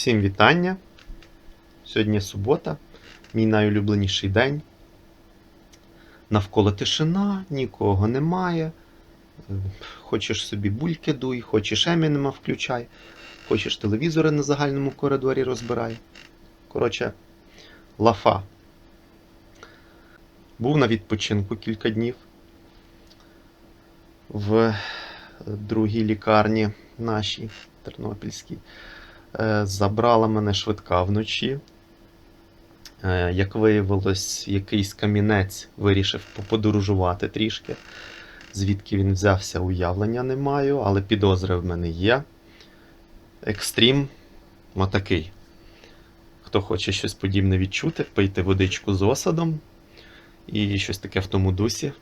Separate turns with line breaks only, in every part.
Всім вітання. Сьогодні субота, мій найулюбленіший день. Навколо тишина, нікого немає. Хочеш собі бульки дуй, хочеш Емінема включай, хочеш телевізори на загальному коридорі розбирай. Коротше, лафа. Був на відпочинку кілька днів в другій лікарні нашій Тернопільській. Е, Забрала мене швидка вночі. Е, Як виявилось, якийсь камінець вирішив поподорожувати трішки. Звідки він взявся, уявлення не маю, але підозри в мене є. Екстрім отакий. Хто хоче щось подібне відчути, пийте водичку з осадом. І щось таке в тому дусі.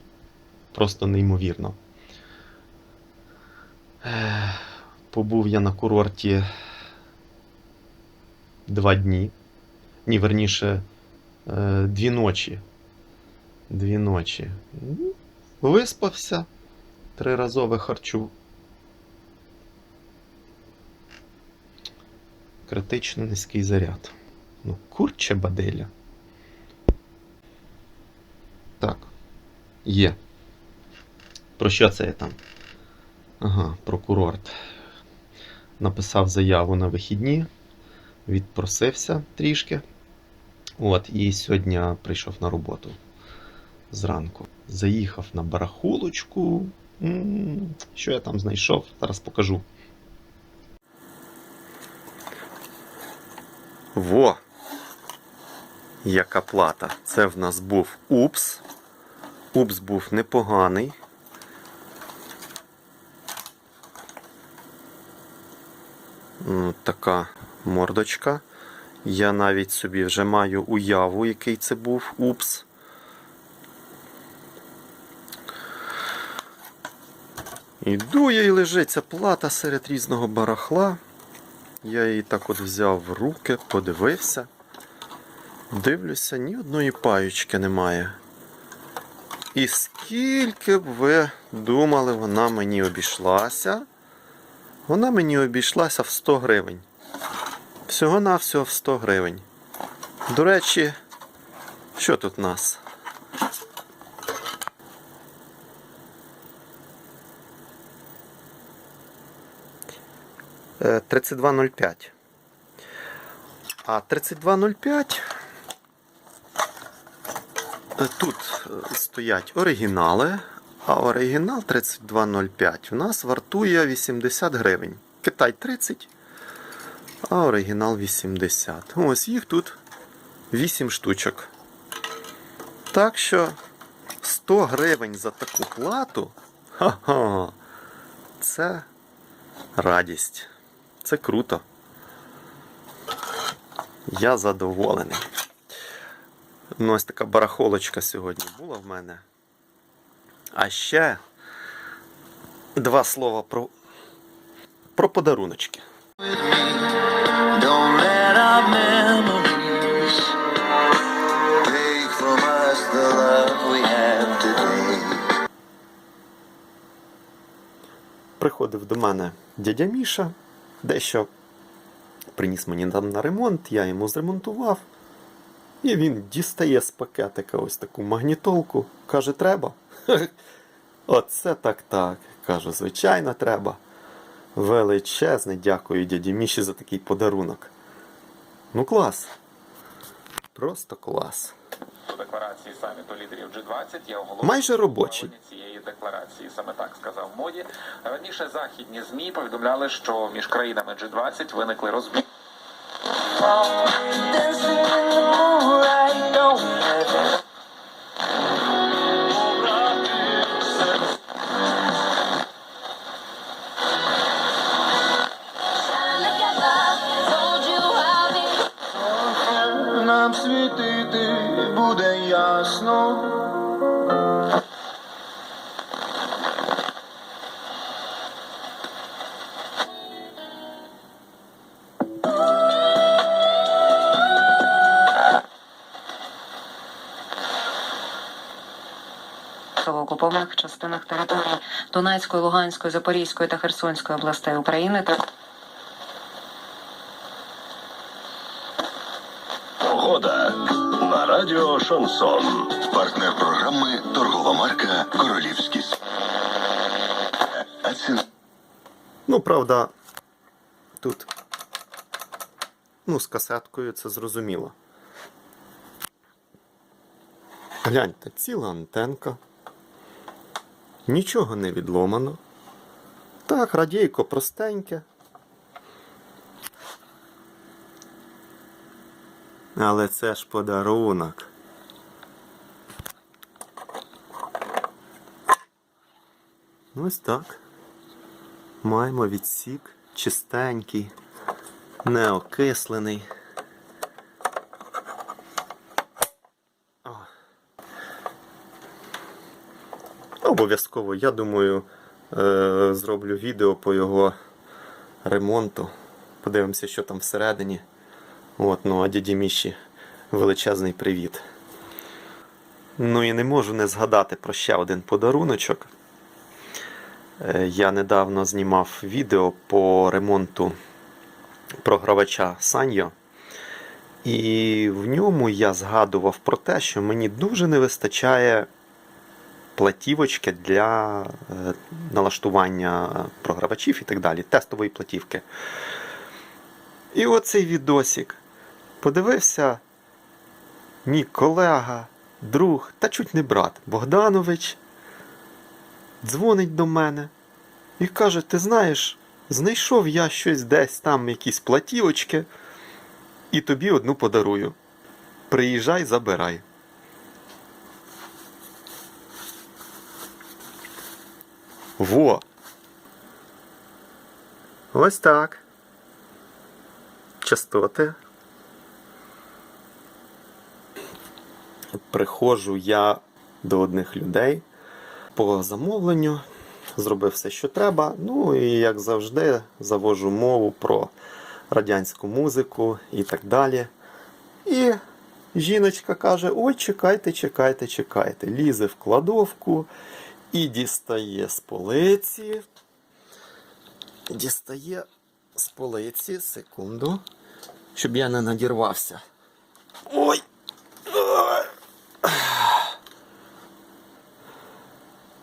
Просто неймовірно. Е, Побув я на курорті два дні. Ні, верніше, е, дві ночі. Дві ночі. Виспався. Триразове харчу. Критично низький заряд. Ну, курче баделя. Так. Є. Про що це я там? Ага, про курорт. Написав заяву на вихідні, відпросився трішки. От, і сьогодні прийшов на роботу зранку. Заїхав на барахулочку. Що я там знайшов? Зараз покажу. Во! Яка плата. Це в нас був упс. Упс був непоганий. Така мордочка. Я навіть собі вже маю уяву, який це був упс. Іду я і лежить плата серед різного барахла. Я її так от взяв в руки, подивився. Дивлюся, ні одної паючки немає. І скільки б ви думали, вона мені обійшлася? Вона мені обійшлася в 100 гривень. Всього-навсього в 100 гривень. До речі, що тут у нас? Е, 32,05. А 32,05 е, тут е, стоять оригінали, а оригінал 32,05 у нас вартує 80 гривень. Китай 30, а оригінал 80. Ось їх тут 8 штучок. Так що 100 гривень за таку плату. Ха-ха. Це радість. Це круто. Я задоволений. Ну, ось така барахолочка сьогодні була в мене. А ще два слова про, про подаруночки. До мене дядя Міша, дещо приніс мені там на ремонт, я йому зремонтував. І він дістає з пакетика ось таку магнітолку. Каже, треба. Оце так так. Кажу, звичайно, треба. Величезне дякую дяді Міші за такий подарунок. Ну клас. Просто клас.
У декларації саміту лідерів G20 є оголошення
Майже
робочі цієї декларації. Саме так сказав моді. Раніше західні змі повідомляли, що між країнами G20 виникли розбіг.
Окупованих частинах території Донецької, Луганської, Запорізької та Херсонської областей України та
Шкода на радіо Шансон.
Партнер програми торгова марка Королівський ціна
Ну, правда, тут. Ну, з касеткою це зрозуміло. Гляньте, ціла антенка. Нічого не відломано. Так, радійко простеньке. Але це ж подарунок. Ось так. Маємо відсік чистенький, неокислений. Обов'язково, я думаю, е- зроблю відео по його ремонту. Подивимося, що там всередині. От, ну а дяді Міші величезний привіт. Ну і не можу не згадати про ще один подаруночок. Е, Я недавно знімав відео по ремонту програвача Sanyo. І в ньому я згадував про те, що мені дуже не вистачає платівочки для е, налаштування програвачів і так далі, тестової платівки. І оцей відосик подивився мій колега, друг, та чуть не брат Богданович дзвонить до мене і каже: Ти знаєш, знайшов я щось десь там, якісь платівочки, і тобі одну подарую. Приїжджай, забирай. Во. Ось так. Частоти. Приходжу я до одних людей по замовленню, зробив все, що треба. Ну і як завжди, завожу мову про радянську музику і так далі. І жіночка каже: Ой, чекайте, чекайте, чекайте. Лізе в кладовку і дістає з полиці. Дістає з полиці, секунду, щоб я не надірвався. Ой!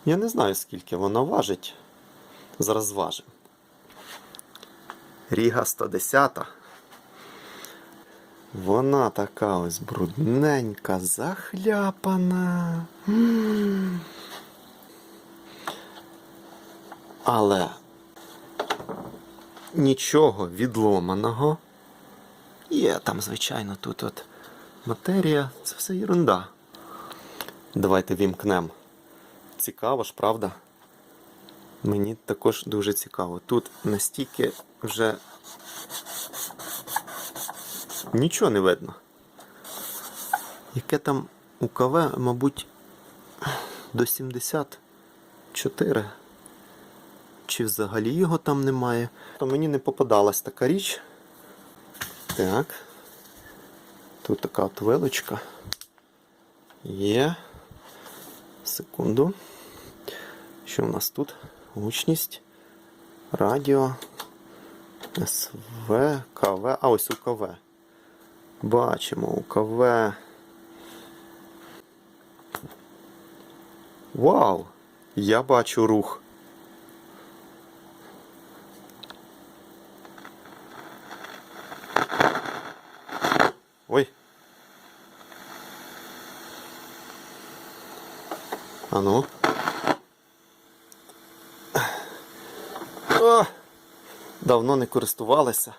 Я не знаю, скільки вона важить. Зараз зважимо. Ріга 110. Вона така ось брудненька, захляпана. М. Але нічого відломаного. Є там, звичайно, тут от матерія. Це все ерунда. Давайте вімкнемо. Цікаво ж, правда? Мені також дуже цікаво. Тут настільки вже нічого не видно. Яке там УКВ, мабуть, до 74. Чи взагалі його там немає? То мені не попадалась така річ. Так. Тут така от вилочка. Є. Секунду. Що у нас тут? Гучність, радіо, СВ, КВ. А ось УКВ. Бачимо УКВ. Вау! Я бачу рух. Ой. А ну. О, давно не користувалися.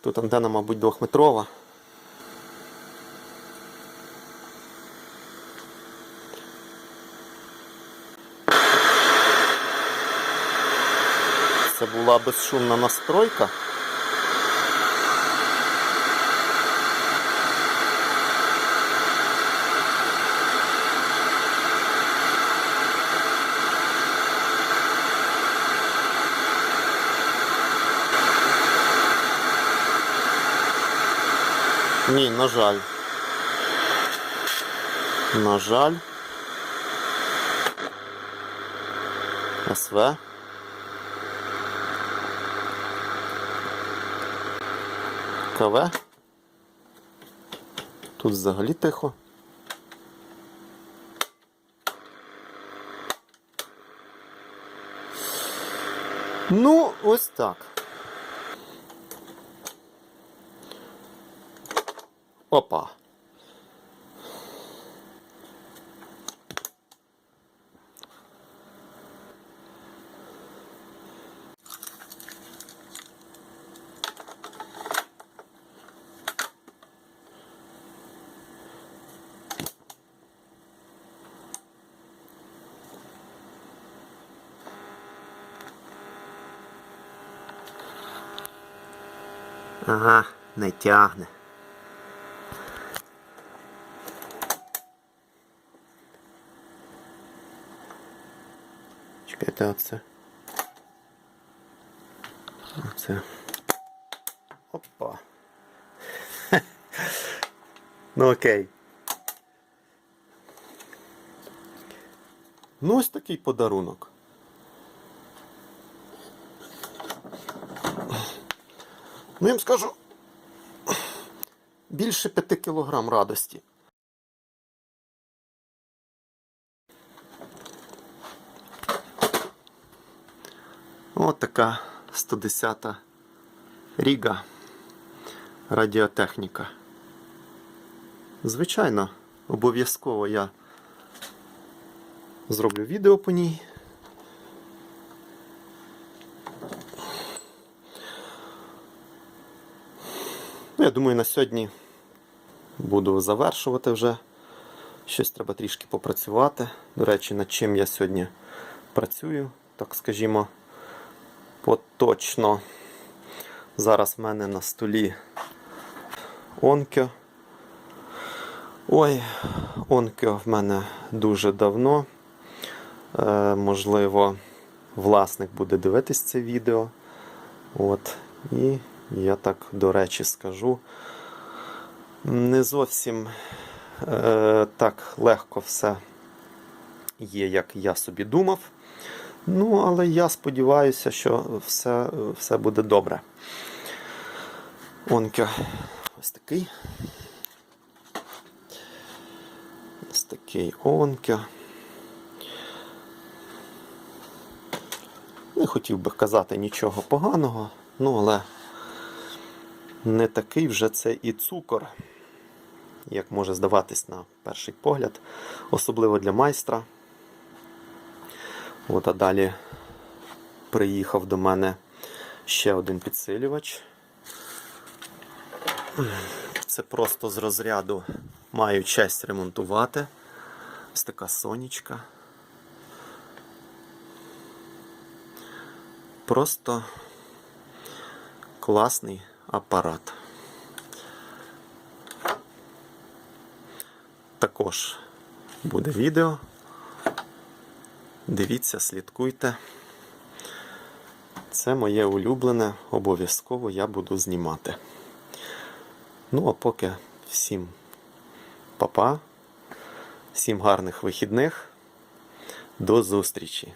Тут антена, мабуть, двохметрова. Це була безшумна настройка. Ні, на жаль. На жаль. СВ. КВ. Тут взагалі тихо. Ну, ось так. Опа. Ага, не тягне. Чекайте, оце. Оце. Опа. ну окей. Ну, ось такий подарунок. Ну, я вам скажу, більше 5 кілограм радості. От така 110 Ріга радіотехніка. Звичайно, обов'язково я зроблю відео по ній. Ну, я думаю, на сьогодні буду завершувати вже. Щось треба трішки попрацювати. До речі, над чим я сьогодні працюю, так скажімо, поточно. Зараз в мене на столі Онкьо. Ой, Онкьо в мене дуже давно. Е, можливо, власник буде дивитись це відео. От. І я так, до речі, скажу. Не зовсім е, так легко все є, як я собі думав. Ну, але я сподіваюся, що все, все буде добре. Онкя ось такий. Ось такий онкя. Не хотів би казати нічого поганого, ну але не такий вже це і цукор, як може здаватись на перший погляд, особливо для майстра. От, а далі приїхав до мене ще один підсилювач. Це просто з розряду маю честь ремонтувати. Ось така сонечка. Просто класний апарат. Також буде відео. Дивіться, слідкуйте. Це моє улюблене, обов'язково я буду знімати. Ну, а поки всім папа, -па, всім гарних вихідних. До зустрічі!